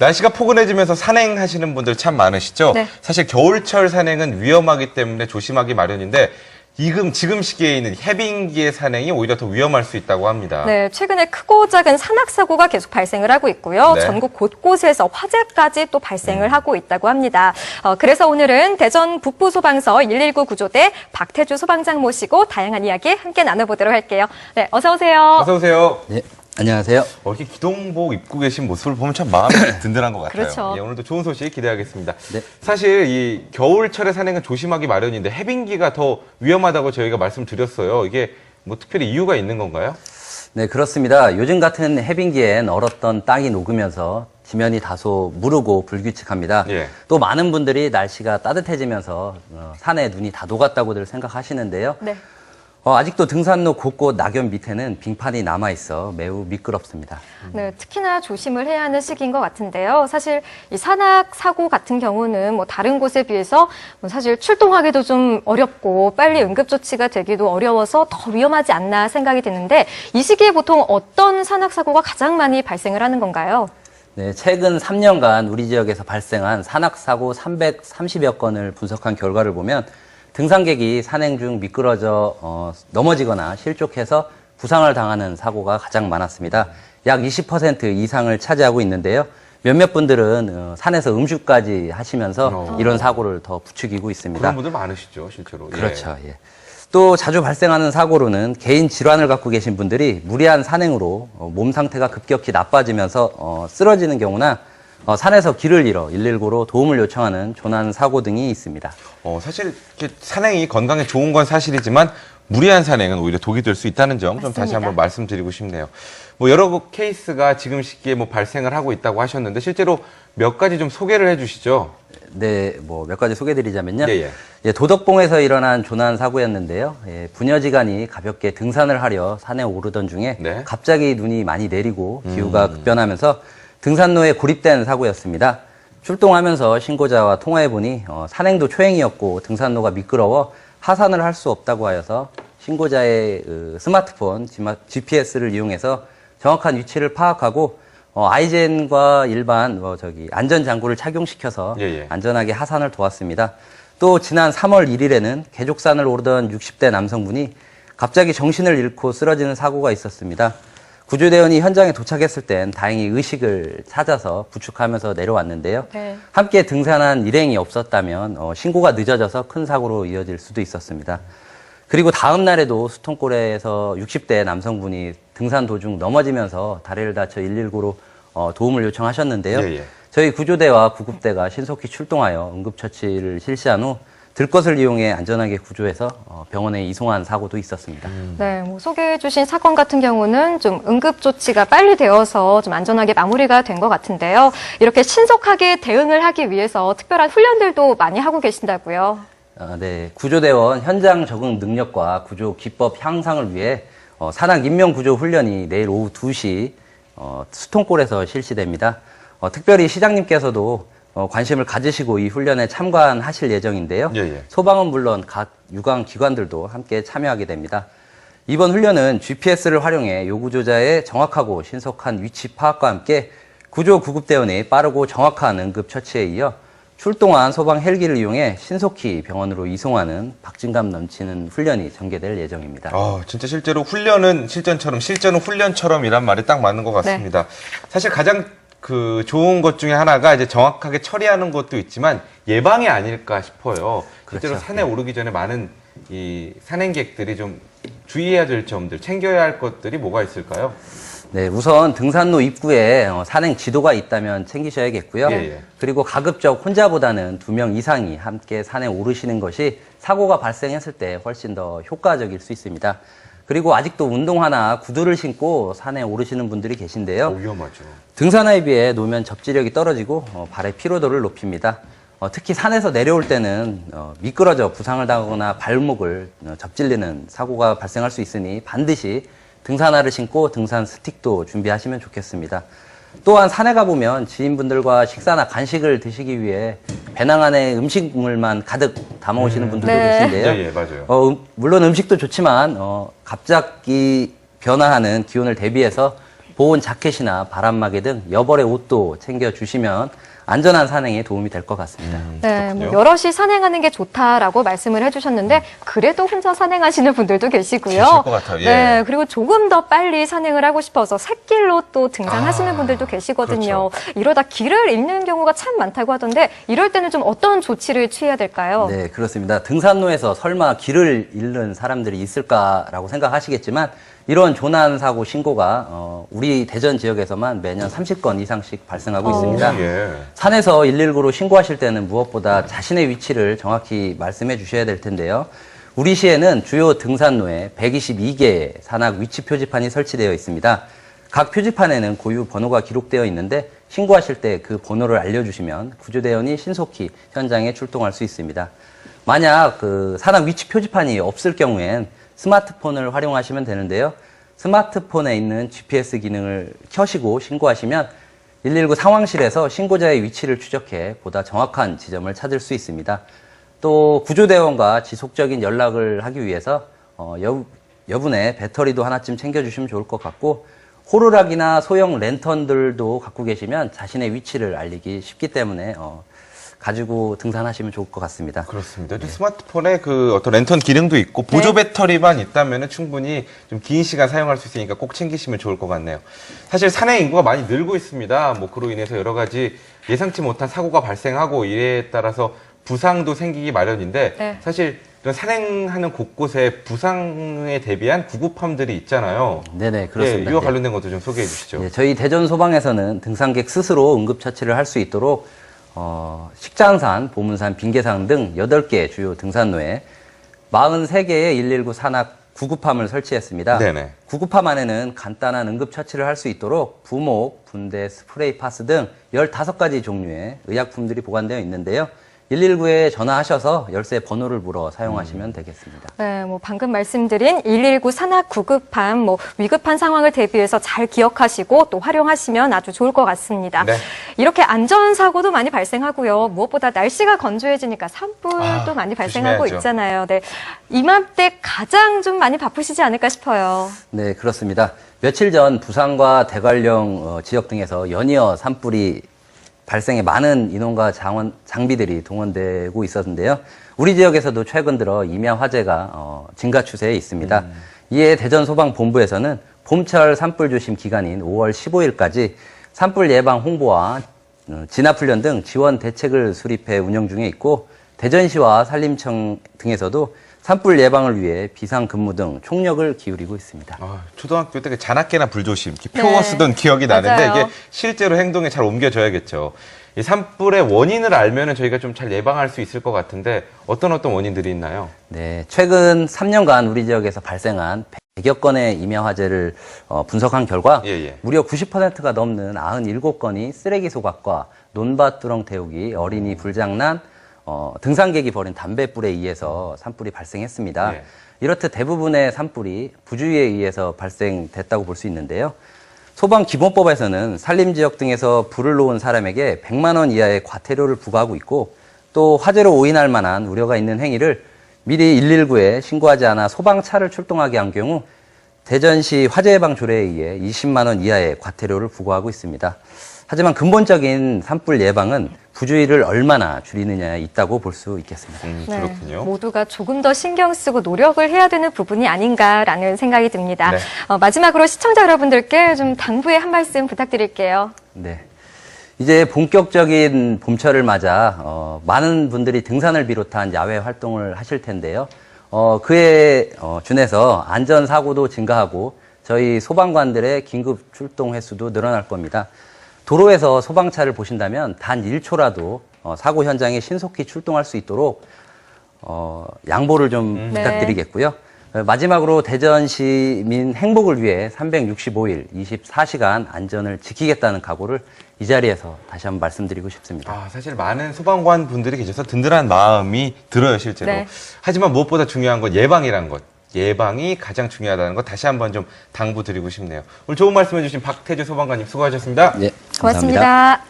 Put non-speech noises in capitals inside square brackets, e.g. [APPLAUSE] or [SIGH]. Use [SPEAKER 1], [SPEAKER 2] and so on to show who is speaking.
[SPEAKER 1] 날씨가 포근해지면서 산행하시는 분들 참 많으시죠?
[SPEAKER 2] 네.
[SPEAKER 1] 사실 겨울철 산행은 위험하기 때문에 조심하기 마련인데 지금 지금 시기에 있는 해빙기의 산행이 오히려 더 위험할 수 있다고 합니다.
[SPEAKER 2] 네, 최근에 크고 작은 산악 사고가 계속 발생을 하고 있고요.
[SPEAKER 1] 네. 음.
[SPEAKER 2] 전국 곳곳에서 화재까지 또 발생을 하고 있다고 합니다. 어, 그래서 오늘은 대전 북부 소방서 119 구조대 박태주 소방장 모시고 다양한 이야기 함께 나눠보도록 할게요. 네, 어서 오세요.
[SPEAKER 1] 어서 오세요.
[SPEAKER 3] 네, 안녕하세요.
[SPEAKER 1] 어, 이렇게 기동복 입고 계신 모습을 보면 참 마음이 [COUGHS] 든든한 것 같아요.
[SPEAKER 2] 그렇죠.
[SPEAKER 1] 예, 오늘도 좋은 소식 기대하겠습니다.
[SPEAKER 3] 네.
[SPEAKER 1] 사실 이 겨울철에 산행은 조심하기 마련인데 해빙기가 더 위험하다고 저희가 말씀드렸어요. 이게 뭐 특별히 이유가 있는 건가요?
[SPEAKER 3] 네, 그렇습니다. 요즘 같은 해빙기엔 얼었던 땅이 녹으면서 지면이 다소 무르고 불규칙합니다.
[SPEAKER 1] 예.
[SPEAKER 3] 또 많은 분들이 날씨가 따뜻해지면서 어, 산에 눈이 다 녹았다고들 생각하시는데요.
[SPEAKER 2] 네.
[SPEAKER 3] 어, 아직도 등산로 곳곳 낙엽 밑에는 빙판이 남아있어 매우 미끄럽습니다.
[SPEAKER 2] 네, 특히나 조심을 해야 하는 시기인 것 같은데요. 사실 이 산악 사고 같은 경우는 뭐 다른 곳에 비해서 뭐 사실 출동하기도 좀 어렵고 빨리 응급 조치가 되기도 어려워서 더 위험하지 않나 생각이 드는데 이 시기에 보통 어떤 산악 사고가 가장 많이 발생을 하는 건가요?
[SPEAKER 3] 네, 최근 3년간 우리 지역에서 발생한 산악사고 330여 건을 분석한 결과를 보면 등산객이 산행 중 미끄러져 어, 넘어지거나 실족해서 부상을 당하는 사고가 가장 많았습니다. 약 20% 이상을 차지하고 있는데요. 몇몇 분들은 어, 산에서 음주까지 하시면서
[SPEAKER 1] 어.
[SPEAKER 3] 이런 사고를 더 부추기고 있습니다.
[SPEAKER 1] 그런 분들 많으시죠, 실제로. 예.
[SPEAKER 3] 그렇죠. 예. 또 자주 발생하는 사고로는 개인 질환을 갖고 계신 분들이 무리한 산행으로 어, 몸 상태가 급격히 나빠지면서 어, 쓰러지는 경우나 어, 산에서 길을 잃어 119로 도움을 요청하는 조난 사고 등이 있습니다.
[SPEAKER 1] 어, 사실 이렇게 산행이 건강에 좋은 건 사실이지만 무리한 산행은 오히려 독이 될 수 있다는 점 좀 다시
[SPEAKER 2] 맞습니다.
[SPEAKER 1] 한번 말씀드리고 싶네요. 뭐 여러 케이스가 지금 시기에 뭐 발생을 하고 있다고 하셨는데 실제로 몇 가지 좀 소개를 해주시죠.
[SPEAKER 3] 네, 뭐 몇 가지 소개드리자면요.
[SPEAKER 1] 예, 예.
[SPEAKER 3] 예, 도덕봉에서 일어난 조난 사고였는데요. 예, 부녀지간이 가볍게 등산을 하려 산에 오르던 중에
[SPEAKER 1] 네.
[SPEAKER 3] 갑자기 눈이 많이 내리고 기후가 급변하면서 등산로에 고립된 사고였습니다. 출동하면서 신고자와 통화해보니 어, 산행도 초행이었고 등산로가 미끄러워 하산을 할 수 없다고 하여서 신고자의 그 스마트폰 GPS를 이용해서 정확한 위치를 파악하고 어, 아이젠과 일반 뭐 저기 안전 장구를 착용시켜서
[SPEAKER 1] 예, 예.
[SPEAKER 3] 안전하게 하산을 도왔습니다. 또 지난 3월 1일에는 개족산을 오르던 60대 남성분이 갑자기 정신을 잃고 쓰러지는 사고가 있었습니다. 구조대원이 현장에 도착했을 땐 다행히 의식을 찾아서 부축하면서 내려왔는데요.
[SPEAKER 2] 네.
[SPEAKER 3] 함께 등산한 일행이 없었다면 어, 신고가 늦어져서 큰 사고로 이어질 수도 있었습니다. 그리고 다음 날에도 수통골에서 60대 남성분이 등산 도중 넘어지면서 다리를 다쳐 119로 어, 도움을 요청하셨는데요.
[SPEAKER 1] 예, 예.
[SPEAKER 3] 저희 구조대와 구급대가 신속히 출동하여 응급처치를 실시한 후 들것을 이용해 안전하게 구조해서 어, 병원에 이송한 사고도 있었습니다.
[SPEAKER 2] 네, 뭐 소개해주신 사건 같은 경우는 좀 응급 조치가 빨리 되어서 좀 안전하게 마무리가 된 것 같은데요. 이렇게 신속하게 대응을 하기 위해서 특별한 훈련들도 많이 하고 계신다고요.
[SPEAKER 3] 어, 네, 구조대원 현장 적응 능력과 구조 기법 향상을 위해 어, 산악 인명 구조 훈련이 내일 오후 2시 어, 수통골에서 실시됩니다. 어, 특별히 시장님께서도 어, 관심을 가지시고 이 훈련에 참관하실 예정인데요.
[SPEAKER 1] 예, 예.
[SPEAKER 3] 소방은 물론 각 유관 기관들도 함께 참여하게 됩니다. 이번 훈련은 GPS를 활용해 요구조자의 정확하고 신속한 위치 파악과 함께 구조 구급대원의 빠르고 정확한 응급 처치에 이어 출동한 소방 헬기를 이용해 신속히 병원으로 이송하는 박진감 넘치는 훈련이 전개될 예정입니다.
[SPEAKER 1] 아, 진짜 실제로 훈련은 실전처럼, 실전은 훈련처럼이란 말이 딱 맞는 것 같습니다. 사실 가장 그 좋은 것 중에 하나가 이제 정확하게 처리하는 것도 있지만 예방이 아닐까 싶어요. 실제로
[SPEAKER 3] 그렇죠.
[SPEAKER 1] 산에 오르기 전에 많은 이 산행객들이 좀 주의해야 될 점들, 챙겨야 할 것들이 뭐가 있을까요?
[SPEAKER 3] 네, 우선 등산로 입구에 어, 산행 지도가 있다면 챙기셔야겠고요.
[SPEAKER 1] 예, 예.
[SPEAKER 3] 그리고 가급적 혼자보다는 두 명 이상이 함께 산에 오르시는 것이 사고가 발생했을 때 훨씬 더 효과적일 수 있습니다. 그리고 아직도 운동화나 구두를 신고 산에 오르시는 분들이 계신데요.
[SPEAKER 1] 어, 위험하죠.
[SPEAKER 3] 등산화에 비해 노면 접지력이 떨어지고 어, 발의 피로도를 높입니다. 어, 특히 산에서 내려올 때는 어, 미끄러져 부상을 당하거나 발목을 어, 접질리는 사고가 발생할 수 있으니 반드시 등산화를 신고 등산 스틱도 준비하시면 좋겠습니다. 또한 산에 가보면 지인분들과 식사나 간식을 드시기 위해 배낭 안에 음식물만 가득 담아오시는 분들도
[SPEAKER 2] 네.
[SPEAKER 3] 계신데요.
[SPEAKER 1] 예, 예, 맞아요.
[SPEAKER 3] 어, 음, 물론 음식도 좋지만 어, 갑자기 변화하는 기온을 대비해서 보온 자켓이나 바람막이 등 여벌의 옷도 챙겨 주시면 안전한 산행에 도움이 될 것 같습니다.
[SPEAKER 2] 네, 뭐. 여럿이 산행하는 게 좋다라고 말씀을 해주셨는데 그래도 혼자 산행하시는 분들도 계시고요.
[SPEAKER 1] 계실 것 같아요. 예.
[SPEAKER 2] 네, 그리고 조금 더 빨리 산행을 하고 싶어서 샛길로 또 등산하시는
[SPEAKER 1] 아,
[SPEAKER 2] 분들도 계시거든요.
[SPEAKER 1] 그렇죠.
[SPEAKER 2] 이러다 길을 잃는 경우가 참 많다고 하던데 이럴 때는 좀 어떤 조치를 취해야 될까요?
[SPEAKER 3] 네, 그렇습니다. 등산로에서 설마 길을 잃는 사람들이 있을까라고 생각하시겠지만 이런 조난 사고 신고가 어, 우리 대전 지역에서만 매년 30건 이상씩 발생하고
[SPEAKER 2] 어.
[SPEAKER 3] 있습니다.
[SPEAKER 1] 예.
[SPEAKER 3] 산에서 119로 신고하실 때는 무엇보다 자신의 위치를 정확히 말씀해 주셔야 될 텐데요. 우리 시에는 주요 등산로에 122개의 산악 위치 표지판이 설치되어 있습니다. 각 표지판에는 고유 번호가 기록되어 있는데 신고하실 때 그 번호를 알려주시면 구조대원이 신속히 현장에 출동할 수 있습니다. 만약 그 산악 위치 표지판이 없을 경우엔 스마트폰을 활용하시면 되는데요. 스마트폰에 있는 GPS 기능을 켜시고 신고하시면 119 상황실에서 신고자의 위치를 추적해 보다 정확한 지점을 찾을 수 있습니다. 또 구조대원과 지속적인 연락을 하기 위해서 어, 여, 여분의 배터리도 하나쯤 챙겨주시면 좋을 것 같고 호루라기나 소형 랜턴들도 갖고 계시면 자신의 위치를 알리기 쉽기 때문에 어, 가지고 등산하시면 좋을 것 같습니다.
[SPEAKER 1] 그렇습니다. 또 스마트폰에 그 어떤 랜턴 기능도 있고 보조 배터리만 있다면 충분히 좀 긴 시간 사용할 수 있으니까 꼭 챙기시면 좋을 것 같네요. 사실 산행 인구가 많이 늘고 있습니다. 뭐 그로 인해서 여러 가지 예상치 못한 사고가 발생하고 이에 따라서 부상도 생기기 마련인데
[SPEAKER 2] 네.
[SPEAKER 1] 사실 이런 산행하는 곳곳에 부상에 대비한 구급함들이 있잖아요.
[SPEAKER 3] 네네 그렇습니다.
[SPEAKER 1] 예, 이와
[SPEAKER 3] 네.
[SPEAKER 1] 관련된 것도 좀 소개해 주시죠.
[SPEAKER 3] 예, 저희 대전 소방에서는 등산객 스스로 응급처치를 할 수 있도록 어, 식장산, 보문산, 빙계산 등 8개 주요 등산로에 43개의 119 산악 구급함을 설치했습니다.
[SPEAKER 1] 네네.
[SPEAKER 3] 구급함 안에는 간단한 응급처치를 할 수 있도록 부목, 분대, 스프레이 파스 등 15가지 종류의 의약품들이 보관되어 있는데요. 119에 전화하셔서 열쇠 번호를 물어 사용하시면 되겠습니다.
[SPEAKER 2] 네, 뭐 방금 말씀드린 119 산악 구급함, 뭐 위급한 상황을 대비해서 잘 기억하시고 또 활용하시면 아주 좋을 것 같습니다.
[SPEAKER 1] 네.
[SPEAKER 2] 이렇게 안전 사고도 많이 발생하고요. 무엇보다 날씨가 건조해지니까 산불도
[SPEAKER 1] 아,
[SPEAKER 2] 많이 발생하고
[SPEAKER 1] 조심해야죠.
[SPEAKER 2] 있잖아요. 네, 이맘때 가장 좀 많이 바쁘시지 않을까 싶어요.
[SPEAKER 3] 네, 그렇습니다. 며칠 전 부산과 대관령 어, 지역 등에서 연이어 산불이 발생해 많은 인원과 장원, 장비들이 동원되고 있었는데요. 우리 지역에서도 최근 들어 임야 화재가 어, 증가 추세에 있습니다. 이에 대전 소방본부에서는 봄철 산불 조심 기간인 5월 15일까지 산불 예방 홍보와 어, 진압 훈련 등 지원 대책을 수립해 운영 중에 있고 대전시와 산림청 등에서도 산불 예방을 위해 비상 근무 등 총력을 기울이고 있습니다.
[SPEAKER 1] 아, 초등학교 때 그 잔악계나 불조심 이렇게
[SPEAKER 2] 네.
[SPEAKER 1] 표어 쓰던 기억이 나는데
[SPEAKER 2] 맞아요.
[SPEAKER 1] 이게 실제로 행동에 잘 옮겨져야겠죠. 이 산불의 원인을 알면은 저희가 좀 잘 예방할 수 있을 것 같은데 어떤 어떤 원인들이 있나요?
[SPEAKER 3] 네, 최근 3년간 우리 지역에서 발생한 100여 건의 임야 화재를 어, 분석한 결과
[SPEAKER 1] 예, 예.
[SPEAKER 3] 무려 90%가 넘는 97건이 쓰레기 소각과 논밭 두렁 태우기, 어린이 불장난, 어, 등산객이 버린 담배불에 의해서 산불이 발생했습니다.
[SPEAKER 1] 예.
[SPEAKER 3] 이렇듯 대부분의 산불이 부주의에 의해서 발생됐다고 볼 수 있는데요. 소방 기본법에서는 산림 지역 등에서 불을 놓은 사람에게 100만 원 이하의 과태료를 부과하고 있고 또 화재로 오인할 만한 우려가 있는 행위를 미리 119에 신고하지 않아 소방차를 출동하게 한 경우 대전시 화재 예방 조례에 의해 20만 원 이하의 과태료를 부과하고 있습니다. 하지만 근본적인 산불 예방은 부주의를 얼마나 줄이느냐에 있다고 볼 수 있겠습니다.
[SPEAKER 1] 음,
[SPEAKER 2] 네,
[SPEAKER 1] 그렇군요.
[SPEAKER 2] 모두가 조금 더 신경 쓰고 노력을 해야 되는 부분이 아닌가라는 생각이 듭니다.
[SPEAKER 1] 네.
[SPEAKER 2] 어, 마지막으로 시청자 여러분들께 좀 당부의 한 말씀 부탁드릴게요.
[SPEAKER 3] 네. 이제 본격적인 봄철을 맞아 어, 많은 분들이 등산을 비롯한 야외 활동을 하실 텐데요. 어, 그에 어, 준해서 안전 사고도 증가하고 저희 소방관들의 긴급 출동 횟수도 늘어날 겁니다. 도로에서 소방차를 보신다면 단 1초라도 어, 사고 현장에 신속히 출동할 수 있도록 어, 양보를 좀
[SPEAKER 2] 네.
[SPEAKER 3] 부탁드리겠고요. 어, 마지막으로 대전 시민 행복을 위해 365일 24시간 안전을 지키겠다는 각오를 이 자리에서 다시 한번 말씀드리고 싶습니다.
[SPEAKER 1] 아, 사실 많은 소방관 분들이 계셔서 든든한 마음이 들어요, 실제로.
[SPEAKER 2] 네.
[SPEAKER 1] 하지만 무엇보다 중요한 건 예방이란 것. 예방이 가장 중요하다는 것 다시 한번 좀 당부드리고 싶네요. 오늘 좋은 말씀 해주신 박태주 소방관님 수고하셨습니다.
[SPEAKER 3] 예,
[SPEAKER 2] 고맙습니다.